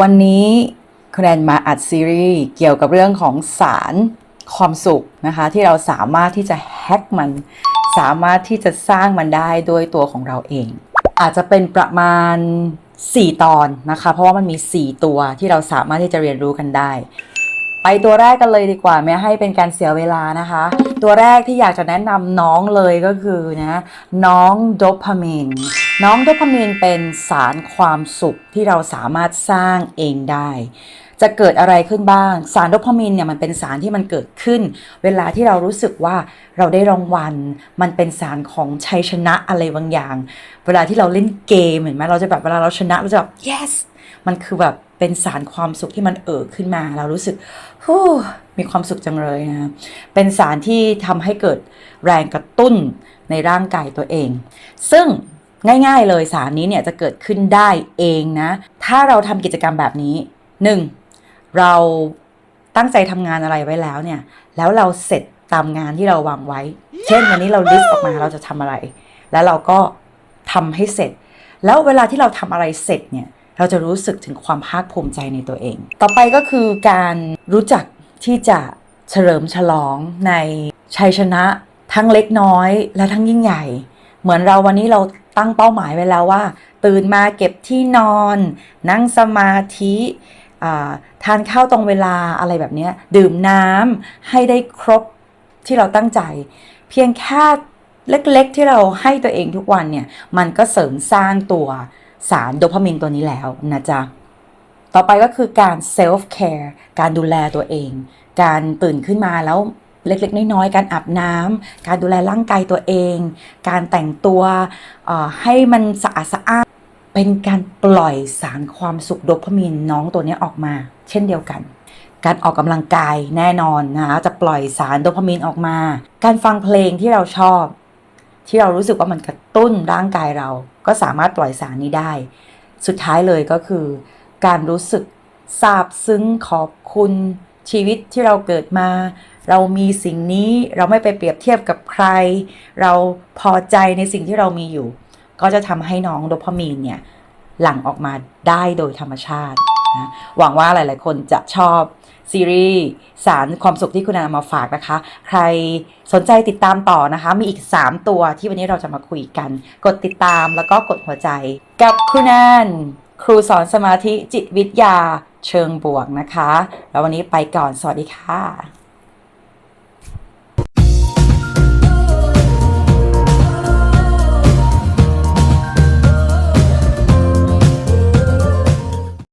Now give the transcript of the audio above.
วันนี้คุณแอนมาอัดซีรีส์เกี่ยวกับเรื่องของสารความสุขนะคะ ที่เราสามารถที่จะแฮ็กมัน สามารถที่จะสร้างมันได้ด้วยตัวของเราเอง อาจจะเป็นประมาณ 4 ตอนนะคะ เพราะว่ามันมี 4 ตัวที่เราสามารถที่จะเรียนรู้กันได้ ไปตัวแรกกันเลยดีกว่าไม่ให้เป็นการเสียเวลานะคะ ตัวแรกที่อยากจะแนะนำน้องเลยก็คือนะน้องโดพามีน น้องโดพามีนเป็นสารความสุขที่เราสามารถสร้างเองได้ จะเกิดอะไรขึ้นบ้าง สารโดพามีนเนี่ยมันเป็นสารที่มันเกิดขึ้น เวลาที่เรารู้สึกว่าเราได้รางวัล มันเป็นสารของชัยชนะอะไรบางอย่าง เวลาที่เราเล่นเกมเห็นไหมเราจะแบบเวลาเราชนะเราจะแบบ yes มันคือแบบเป็นสารความสุขที่มันเอ่อขึ้นมา เรารู้สึกฮู้มีความสุขจังเลยนะเป็นสารที่ทำให้เกิดแรงกระตุ้นในร่างกายตัวเอง ซึ่ง ง่ายๆเลยสารนี้เนี่ยจะเกิดขึ้นได้เองนะ ถ้าเราทำกิจกรรมแบบนี้ 1. เราตั้งใจทำงานอะไรไว้แล้วเนี่ย แล้วเราเสร็จตามงานที่เราวางไว้ เช่นวันนี้เราลิสต์ออกมาเราจะทำอะไร แล้วเราก็ทำให้เสร็จ แล้วเวลาที่เราทำอะไรเสร็จเนี่ย เราจะรู้สึกถึงความภาคภูมิใจในตัวเอง ต่อไปก็คือการรู้จักที่จะเฉลิมฉลองในชัยชนะทั้งเล็กน้อยและทั้งยิ่งใหญ่ เหมือนเราวันนี้เรา ตั้งเป้าหมายไว้แล้วว่า ตื่นมาเก็บที่นอน นั่งสมาธิทานข้าวตรงเวลาอะไรแบบนี้ดื่มน้ำให้ได้ครบที่เราตั้งใจ เพียงแค่เล็กๆ ที่เราให้ตัวเองทุกวันเนี่ย มันก็เสริมสร้างตัวสารโดพามีนตัวนี้แล้วนะจ๊ะ ต่อไปก็คือการ self care การดูแลตัวเอง การตื่นขึ้นมาแล้ว เล็กๆ น้อยๆ การอาบน้ำการดูแลร่างกายตัวเอง การแต่งตัวให้มันสะอาดสะอานเป็นการปล่อยสารความสุขโดพามีนน้องตัวนี้ออกมา เช่นเดียวกัน การออกกำลังกายแน่นอนนะคะจะปล่อยสารโดพามีนออกมา การฟังเพลงที่เราชอบ ที่เรารู้สึกว่ามันกระตุ้นร่างกายเรา ก็สามารถปล่อยสารนี้ได้ สุดท้ายเลยก็คือ การรู้สึกซาบซึ้งขอบคุณชีวิตที่เราเกิดมา เรามีสิ่งนี้เราไม่ไปเปรียบเทียบกับใคร เราพอใจในสิ่งที่เรามีอยู่ ก็จะทำให้น้องโดพามีนเนี่ยหลั่งออกมาได้โดยธรรมชาตินะหวังว่าหลาย ๆ คนจะชอบซีรีส์สารความสุขที่คุณนเอามาฝากนะคะ ใครสนใจติดตามต่อนะคะ มีอีก 3 ตัวที่วันนี้เราจะมาคุยกัน กดติดตามแล้วก็กดหัวใจ กับคุณแอนครูสอนสมาธิจิตวิทยาเชิงบวกนะคะ แล้ววันนี้ไปก่อนสวัสดีค่ะ